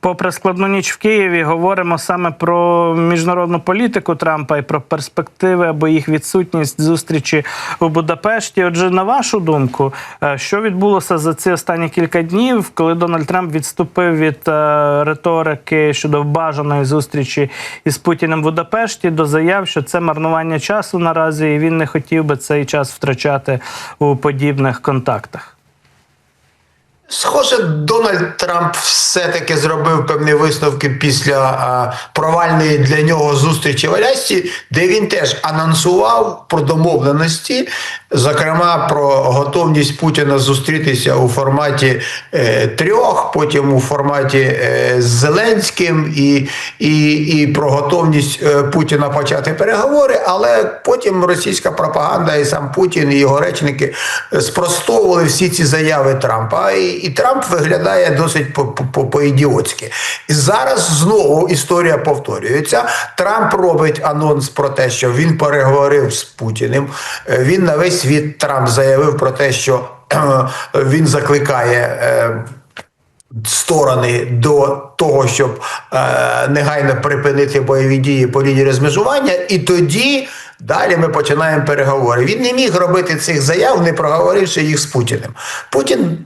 Попри складну ніч в Києві, говоримо саме про міжнародну політику Трампа і про перспективи або їх відсутність зустрічі у Будапешті. Отже, на вашу думку, е, що відбулося за ці останні кілька днів, коли Дональд Трамп відступив від е, риторики щодо бажаної зустрічі із Путіним в Будапешті до заяв, що це марнування часу наразі, і він не хотів би цей час втрачати у подібних контактах. Схоже, Дональд Трамп все-таки зробив певні висновки після а, провальної для нього зустрічі в Алясці, де він теж анонсував про домовленості, зокрема про готовність Путіна зустрітися у форматі е, трьох, потім у форматі е, з Зеленським, і, і, і про готовність е, Путіна почати переговори. Але потім російська пропаганда і сам Путін і його речники спростовували всі ці заяви Трампа. І Трамп виглядає досить по- по- по-ідіотськи. І зараз знову історія повторюється. Трамп робить анонс про те, що він переговорив з Путіним. Е, Він на весь світ Трамп заявив про те, що е, він закликає. е, Сторони до того, щоб е, негайно припинити бойові дії по лінії розмежування, і тоді далі ми починаємо переговори. Він не міг робити цих заяв, не проговоривши їх з Путіним. Путін,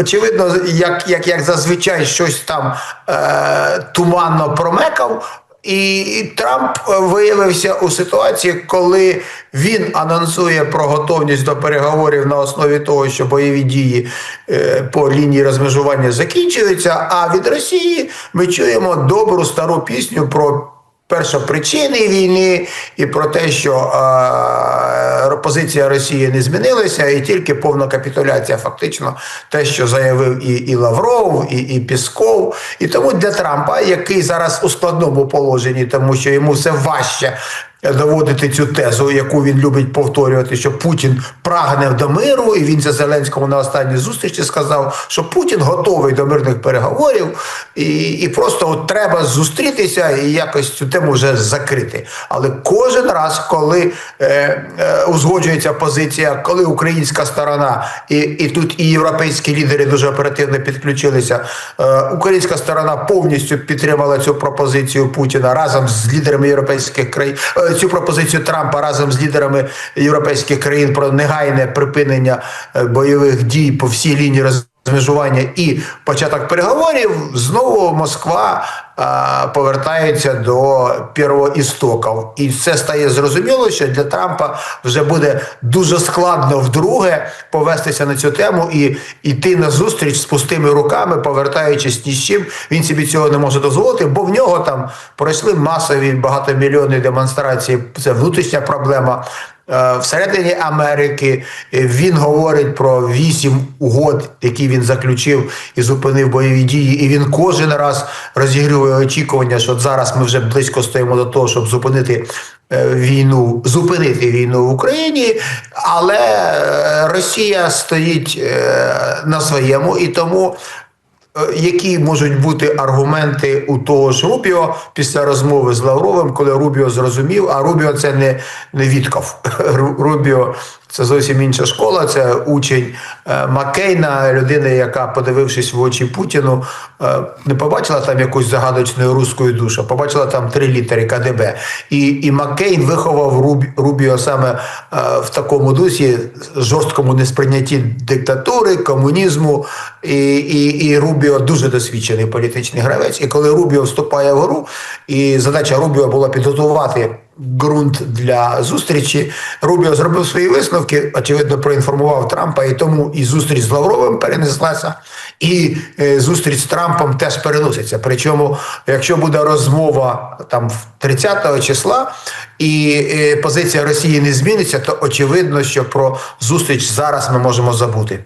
очевидно, як, як, як зазвичай щось там е, туманно промекав. І Трамп е, виявився у ситуації, коли він анонсує про готовність до переговорів на основі того, що бойові дії е, по лінії розмежування закінчуються. А від Росії ми чуємо добру стару пісню про першопричини війни і про те, що е, позиція Росії не змінилася, і тільки повна капітуляція, фактично, те, що заявив і, і Лавров, і, і Пісков. І тому для Трампа, який зараз у складному положенні, тому що йому все важче. Доводити цю тезу, яку він любить повторювати, що Путін прагне до миру, і він це Зеленському на останній зустрічі сказав, що Путін готовий до мирних переговорів, і, і просто от треба зустрітися і якось цю тему вже закрити. Але кожен раз, коли е, е, узгоджується позиція, коли українська сторона, і, і тут і європейські лідери дуже оперативно підключилися, е, українська сторона повністю підтримала цю пропозицію Путіна разом з лідерами європейських країн, е, цю пропозицію Трампа разом з лідерами європейських країн про негайне припинення е, бойових дій по всій лінії роз розмежування і початок переговорів, знову Москва а, повертається до первоістоків. І це стає зрозуміло, що для Трампа вже буде дуже складно вдруге повестися на цю тему і йти на зустріч з пустими руками, повертаючись ні з чим. Він собі цього не може дозволити, бо в нього там пройшли масові багатомільйонні демонстрації. Це внутрішня проблема. Е, Всередині Америки е, він говорить про вісім угод, які він заключив і зупинив бойові дії. І він кожен раз розігрує очікування, що зараз ми вже близько стоїмо до того, щоб зупинити е, війну, зупинити війну в Україні. Але Росія стоїть на своєму і тому. Е, Які можуть бути аргументи у того ж Рубіо після розмови з Лавровим, коли Рубіо зрозумів, а Рубіо це не, не Вітков. Рубіо це зовсім інша школа, це учень е, Маккейна, людина, яка, подивившись в очі Путіну, е, не побачила там якусь загадочну руську душу, побачила там три літери КДБ. І, і Маккейн виховав Руб, Рубіо саме е, в такому дусі жорсткому несприйнятті диктатури, комунізму. І, і, і Рубіо дуже досвідчений політичний гравець. І коли Рубіо вступає в гру, і задача Рубіо була підготувати ґрунт для зустрічі. Рубіо зробив свої висновки, очевидно, проінформував Трампа, і тому і зустріч з Лавровим перенеслася, і е, зустріч з Трампом теж переноситься. Причому, якщо буде розмова там 30 числа, і е, позиція Росії не зміниться, то очевидно, що про зустріч зараз ми можемо забути.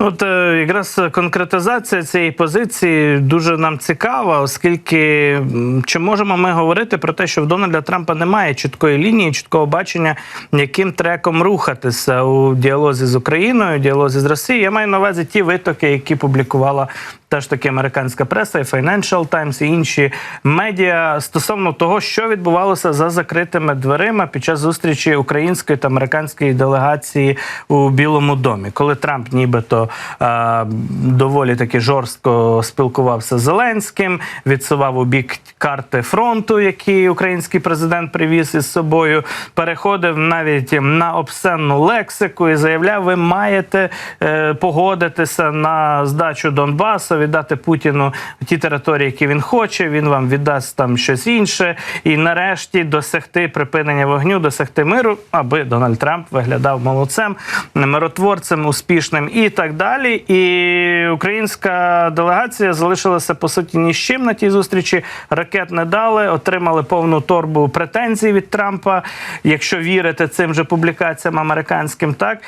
От е, якраз конкретизація цієї позиції дуже нам цікава, оскільки чи можемо ми говорити про те, що в Дональда Трампа немає чіткої лінії, чіткого бачення, яким треком рухатися у діалозі з Україною, діалозі з Росією. Я маю на увазі ті витоки, які публікувала теж таки американська преса, і Financial Times, і інші медіа стосовно того, що відбувалося за закритими дверима під час зустрічі української та американської делегації у Білому домі, коли Трамп нібито е, доволі таки жорстко спілкувався з Зеленським, відсував у бік карти фронту, які український президент привіз із собою, переходив навіть на обсценну лексику і заявляв: ви маєте е, погодитися на здачу Донбасу, віддати Путіну ті території, які він хоче. Він вам віддасть там щось інше, і нарешті досягти припинення вогню, досягти миру, аби Дональд Трамп виглядав молодцем, миротворцем, успішним і так далі. І українська делегація залишилася по суті ні з чим на тій зустрічі. Ракет не дали, отримали повну торбу претензій від Трампа, якщо вірити цим же публікаціям американським, так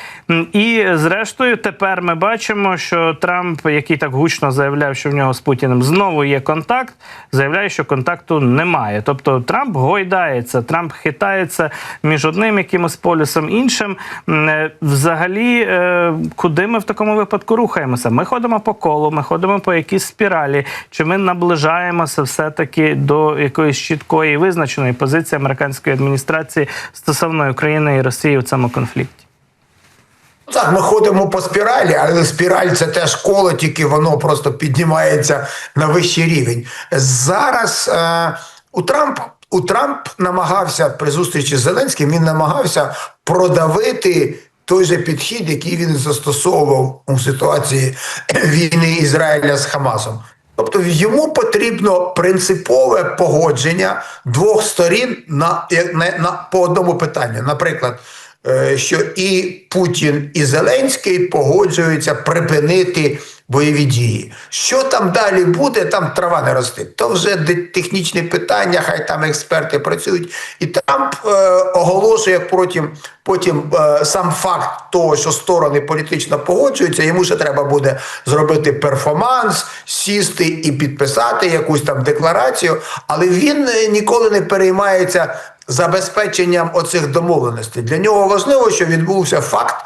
і зрештою, тепер ми бачимо, що Трамп, який так гучно заявляв, що в нього з Путіним знову є контакт, заявляє, що контакту немає. Тобто Трамп гойдається, Трамп хитається між одним якимось полюсом іншим. Е, Взагалі, е, куди ми в такому випадку рухаємося? Ми ходимо по колу, ми ходимо по якійсь спіралі. Чи ми наближаємося все-таки до якоїсь чіткої визначеної позиції американської адміністрації стосовно України і Росії у цьому конфлікті? Так, ми ходимо по спіралі, але спіраль це теж коло, тільки воно просто піднімається на вищий рівень. Зараз е, у Трампа. У Трамп намагався при зустрічі з Зеленським, він намагався продавити той же підхід, який він застосовував у ситуації війни Ізраїля з Хамасом. Тобто йому потрібно принципове погодження двох сторін на, як- на, на по одному питанню. Наприклад, е, що і Путін, і Зеленський погоджуються припинити бойові дії. Що там далі буде, там трава не росте. То вже технічні питання, хай там експерти працюють. І Трамп е, оголошує потім, потім е, сам факт того, що сторони політично погоджуються, йому ще треба буде зробити перформанс, сісти і підписати якусь там декларацію. Але він е, ніколи не переймається забезпеченням оцих домовленостей. Для нього важливо, що відбувся факт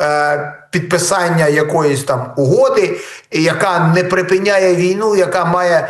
е, підписання якоїсь там угоди, яка не припиняє війну, яка має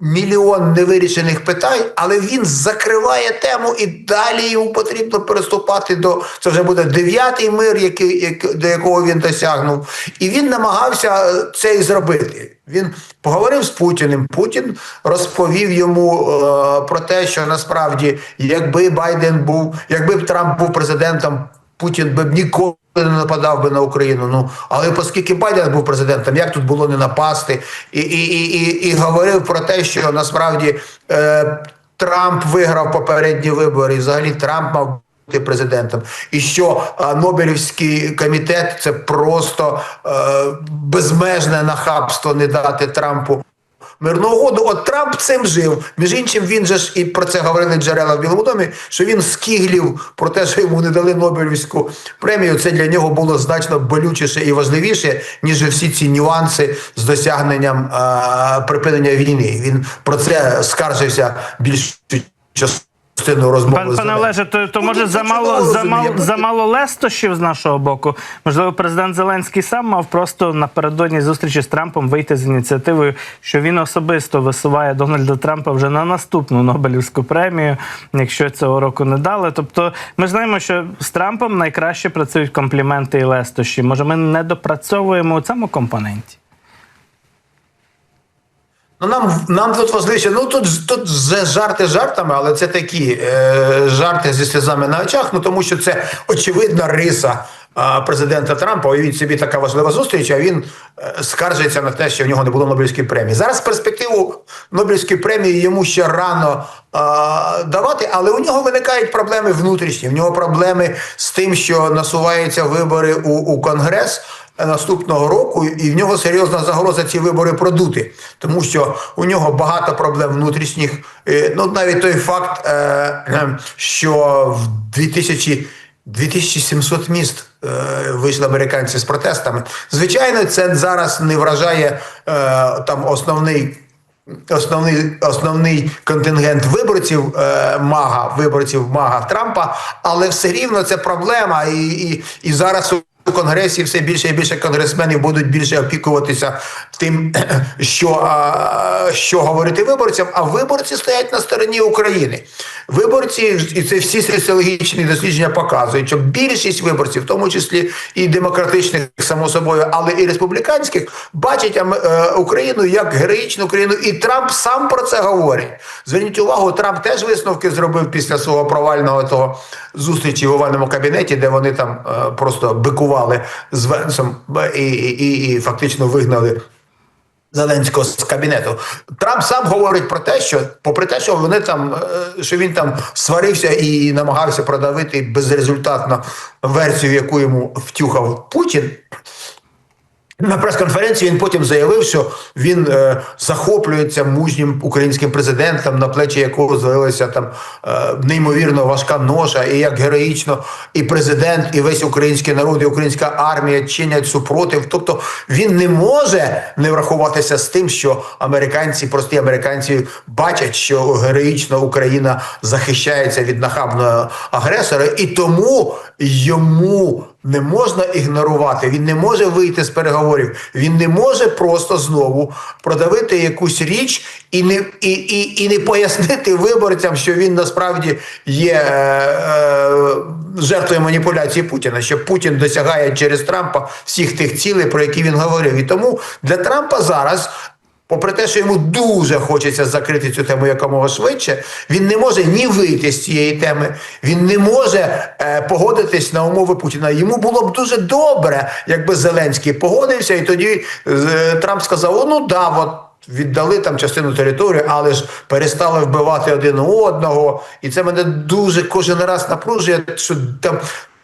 мільйон невирішених питань, але він закриває тему і далі йому потрібно переступати до це вже буде дев'ятий мир, який, як, до якого він досягнув. І він намагався е, це і зробити. Він поговорив з Путіним. Путін розповів йому е, про те, що насправді, якби Байден був, якби Трамп був президентом, Путін би б ніколи не нападав би на Україну. Ну але оскільки Байден був президентом, як тут було не напасти, і, і, і, і, і говорив про те, що насправді е, Трамп виграв попередні вибори, і взагалі Трамп мав. бути Президентом, і що е, Нобелівський комітет це просто е, безмежне нахабство не дати Трампу мирну угоду. От Трамп цим жив. Між іншим, він же ж і про це говорили джерела в Білому домі, що він скіглів про те, що йому не дали Нобелівську премію. Це для нього було значно болючіше і важливіше, ніж всі ці нюанси з досягненням е припинення війни. Він про це скаржився більш частину розмови. Пан, пане Олеже, то, то Ну, може замало, замало, замало лестощів з нашого боку. Можливо, президент Зеленський сам мав просто напередодні зустрічі з Трампом вийти з ініціативою, що він особисто висуває Дональда Трампа вже на наступну Нобелівську премію, якщо цього року не дали. Тобто, ми знаємо, що з Трампом найкраще працюють компліменти і лестощі. Може, ми не допрацьовуємо у цьому компоненті? Ну, нам, нам тут важливіше, ну тут, тут жарти жартами, але це такі е, жарти зі сльозами на очах, ну тому що це очевидна риса президента Трампа. Уявіть собі така важлива зустріч, а він е, скаржиться на те, що в нього не було Нобелівської премії. Зараз перспективу Нобелівської премії йому ще рано е, давати, але у нього виникають проблеми внутрішні. В нього проблеми з тим, що насуваються вибори у, у Конгрес наступного року, і в нього серйозна загроза ці вибори продути, тому що у нього багато проблем внутрішніх. Е, Ну навіть той факт, е, е, що в 2000 2700 міст е, вийшли американці з протестами. Звичайно, це зараз не вражає е, там основний. Основний основний контингент виборців е, Мага, виборців Мага Трампа, але все рівно це проблема, і, і, і зараз Конгресі все більше і більше конгресменів будуть більше опікуватися тим, що, що говорити виборцям, а виборці стоять на стороні України. Виборці, і це всі соціологічні дослідження показують, що більшість виборців, в тому числі і демократичних, само собою, але і республіканських, бачать е, Україну як героїчну країну, і Трамп сам про це говорить. Зверніть увагу, Трамп теж висновки зробив після свого провального того зустрічі в овальному кабінеті, де вони там е, просто бикували з Венсом і, і, і, і фактично вигнали. Зеленського з кабінету Трамп сам говорить про те, що, попри те, що вони там, е, що він там сварився і намагався продавити безрезультатно версію, яку йому втюхав Путін. На прес-конференції він потім заявив, що він е, захоплюється мужнім українським президентом, на плечі якого звалилася там е, неймовірно важка ноша, і як героїчно і президент, і весь український народ, і українська армія чинять супротив. Тобто він не може не врахуватися з тим, що американці, прості американці, бачать, що героїчно Україна захищається від нахабного агресора, і тому йому не можна ігнорувати. Він не може вийти з переговорів. Він не може просто знову продавити якусь річ і не і, і, і не пояснити виборцям, що він насправді є е, е, жертвою маніпуляції Путіна, що Путін досягає через Трампа всіх тих цілей, про які він говорив. І тому для Трампа зараз. Попри те, що йому дуже хочеться закрити цю тему якомога швидше, він не може ні вийти з цієї теми, він не може е, погодитись на умови Путіна. Йому було б дуже добре, якби Зеленський погодився, і тоді е, Трамп сказав: ну да, от. Віддали там частину території, але ж перестали вбивати один одного. І це мене дуже кожен раз напружує, що там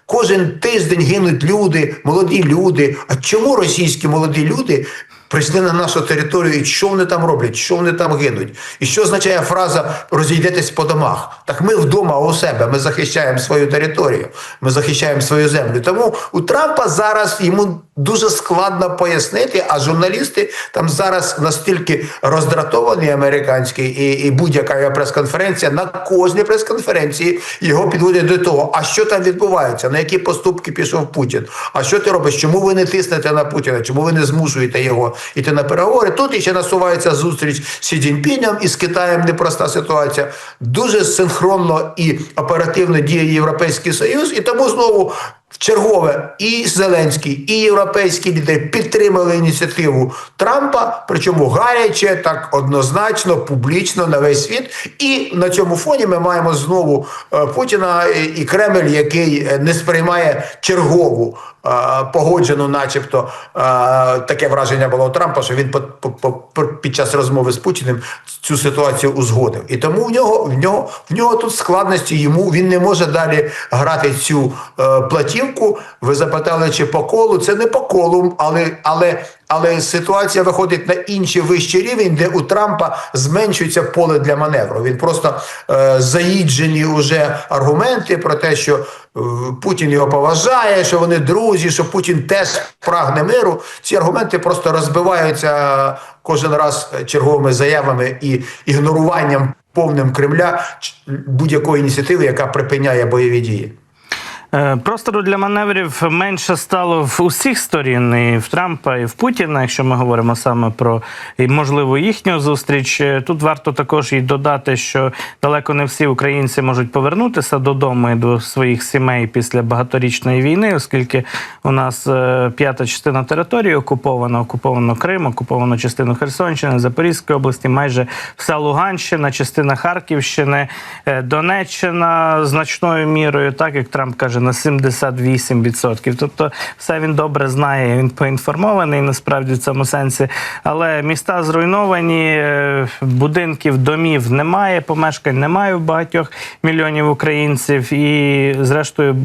кожен тиждень гинуть люди, молоді люди. А чому російські молоді люди прийшли на нашу територію, і що вони там роблять, що вони там гинуть? І що означає фраза розійдетесь по домах? Так ми вдома у себе, ми захищаємо свою територію, ми захищаємо свою землю. Тому у Трампа зараз йому дуже складно пояснити, а журналісти там зараз настільки роздратовані американські, і, і будь-яка прес-конференція на кожній прес-конференції його підводять до того, а що там відбувається, на які поступки пішов Путін, а що ти робиш, чому ви не тиснете на Путіна, чому ви не змушуєте його йти на переговори? Тут іще насувається зустріч з Сі Цзіньпінем і з Китаєм непроста ситуація. Дуже синхронно і оперативно діє Європейський Союз, і тому знову чергове і Зеленський, і європейські лідери підтримали ініціативу Трампа, причому гаряче, так однозначно, публічно на весь світ. І на цьому фоні ми маємо знову е, Путіна і- Кремль, який е, не сприймає чергову. е, Погоджену, начебто, таке враження було у Трампа, що він під час розмови з Путіним цю ситуацію узгодив. І тому в нього в нього в нього тут складності. Йому він не може далі грати цю е, платівку. Ви запитали, чи по колу? Це не по колу, але але. Але ситуація виходить на інший вищий рівень, де у Трампа зменшується поле для маневру. Він просто е, заїджені уже аргументи про те, що е, Путін його поважає, що вони друзі, що Путін теж прагне миру. Ці аргументи просто розбиваються кожен раз черговими заявами і ігноруванням повним Кремля будь-якої ініціативи, яка припиняє бойові дії. Е, Простору для маневрів менше стало в усіх сторін, і в Трампа, і в Путіна, якщо ми говоримо саме про і, можливо їхню зустріч. Е, Тут варто також і додати, що далеко не всі українці можуть повернутися додому і до своїх сімей після багаторічної війни, оскільки у нас е, п'ята частина території окупована, окуповано Крим, окуповано частину Херсонщини, Запорізької області, майже вся Луганщина, частина Харківщини, Донеччина значною мірою, так як Трамп каже, на 78%. Тобто, все він добре знає, він поінформований насправді в цьому сенсі. Але міста зруйновані, е, будинків, домів немає, помешкань немає в багатьох мільйонів українців, і зрештою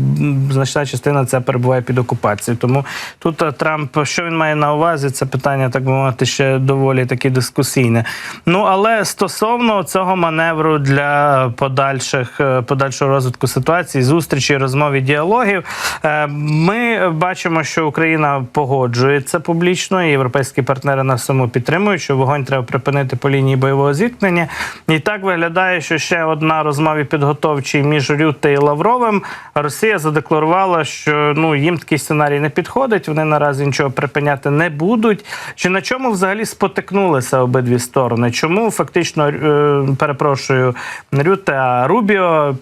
значна частина це перебуває під окупацією. Тому тут е, Трамп, що він має на увазі, це питання, так би мовити, ще доволі таки дискусійне. Ну але стосовно цього маневру для подальших е, подальшого розвитку ситуації, зустрічі, розмов і діалогів. Е, Ми бачимо, що Україна погоджується публічно, і європейські партнери нас саму підтримують, що вогонь треба припинити по лінії бойового зіткнення. І так виглядає, що ще одна розмова підготовчій між Рютте і Лавровим. Росія задекларувала, що ну їм такий сценарій не підходить. Вони наразі нічого припиняти не будуть. Чи на чому взагалі спотикнулися обидві сторони? Чому фактично е, перепрошую Рюте, а Рубіо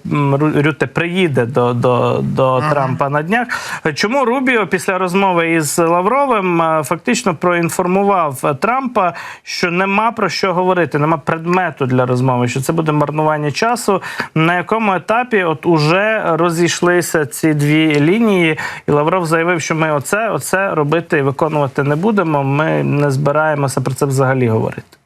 Рюте приїде до, до, до Трампа на днях? Чому Рубіо після розмови із Лавровим е, фактично проінформував Трампа, що нема про що говорити, нема предмету для розмови, що це буде марнування часу? На якому етапі от уже розійшлися ці дві лінії, і Лавров заявив, що ми оце, оце робити і виконувати не будемо. Ми не збираємося про це взагалі говорити.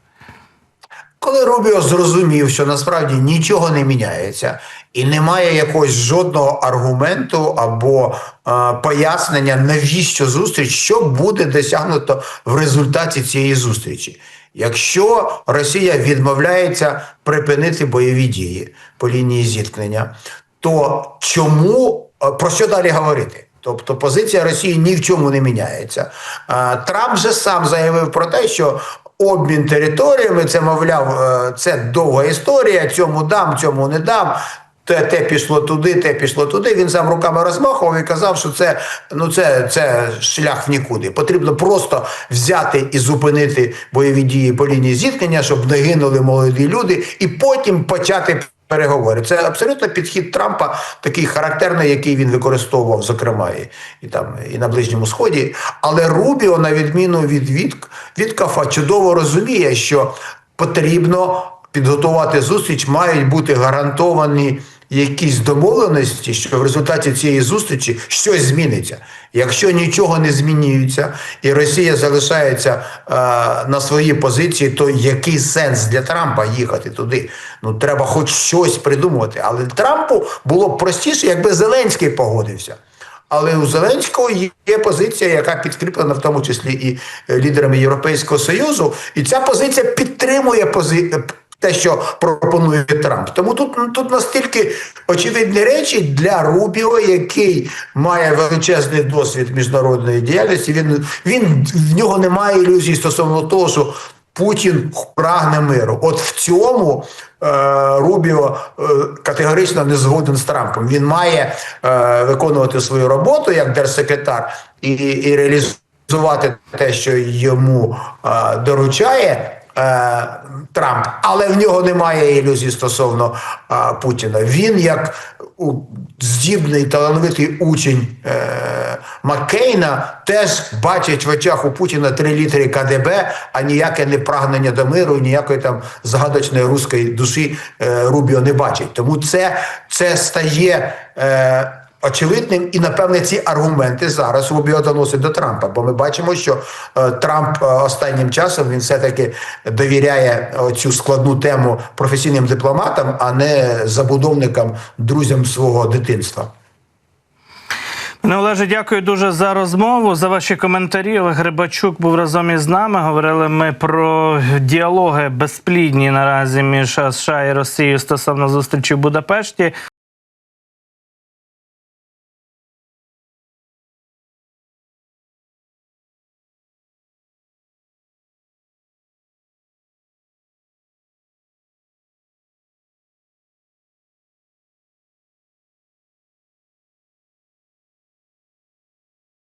Коли Рубіо зрозумів, що насправді нічого не міняється, і немає якогось жодного аргументу або е, пояснення, навіщо зустріч, що буде досягнуто в результаті цієї зустрічі. Якщо Росія відмовляється припинити бойові дії по лінії зіткнення, то чому е, про що далі говорити? Тобто позиція Росії ні в чому не міняється. Е, Трамп же сам заявив про те, що обмін територіями це, мовляв, е, це довга історія, цьому дам, цьому не дам. Те, те пішло туди, те пішло туди. Він сам руками розмахував і казав, що це, ну це, це шлях в нікуди. Потрібно просто взяти і зупинити бойові дії по лінії зіткнення, щоб не гинули молоді люди, і потім почати переговори. Це абсолютно підхід Трампа, такий характерний, який він використовував, зокрема, і, і там і на Ближньому Сході. Але Рубіо, на відміну від від, Відкафа, чудово розуміє, що потрібно підготувати зустріч, мають бути гарантовані якісь домовленості, що в результаті цієї зустрічі щось зміниться. Якщо нічого не змінюється і Росія залишається е, на своїй позиції, то який сенс для Трампа їхати туди? Ну треба хоч щось придумувати. Але Трампу було б простіше, якби Зеленський погодився. Але у Зеленського є позиція, яка підкріплена в тому числі і е, лідерами Європейського Союзу, і ця позиція підтримує пози... те, що пропонує Трамп. Тому тут, тут настільки очевидні речі для Рубіо, який має величезний досвід міжнародної діяльності. Він, він в нього немає ілюзій стосовно того, що Путін прагне миру. От в цьому е, Рубіо е, категорично не згоден з Трампом. Він має е, виконувати свою роботу як держсекретар і, і реалізувати те, що йому доручає. Е, Трамп, але в нього немає ілюзій стосовно а, Путіна. Він як здібний талановитий учень е, Маккейна теж бачить в очах у Путіна три літери КДБ, а ніяке не прагнення до миру, ніякої там загадочної руської душі е, Рубіо не бачить. Тому це, це стає. Е, Очевидним, і напевне ці аргументи зараз Рубіо доносить до Трампа. Бо ми бачимо, що е, Трамп е, останнім часом він все-таки довіряє е, цю складну тему професійним дипломатам, а не забудовникам, друзям свого дитинства. Пане Олеже, дякую дуже за розмову, за ваші коментарі. Олег Грибачук був разом із нами. Говорили ми про діалоги безплідні наразі між США і Росією стосовно зустрічі в Будапешті.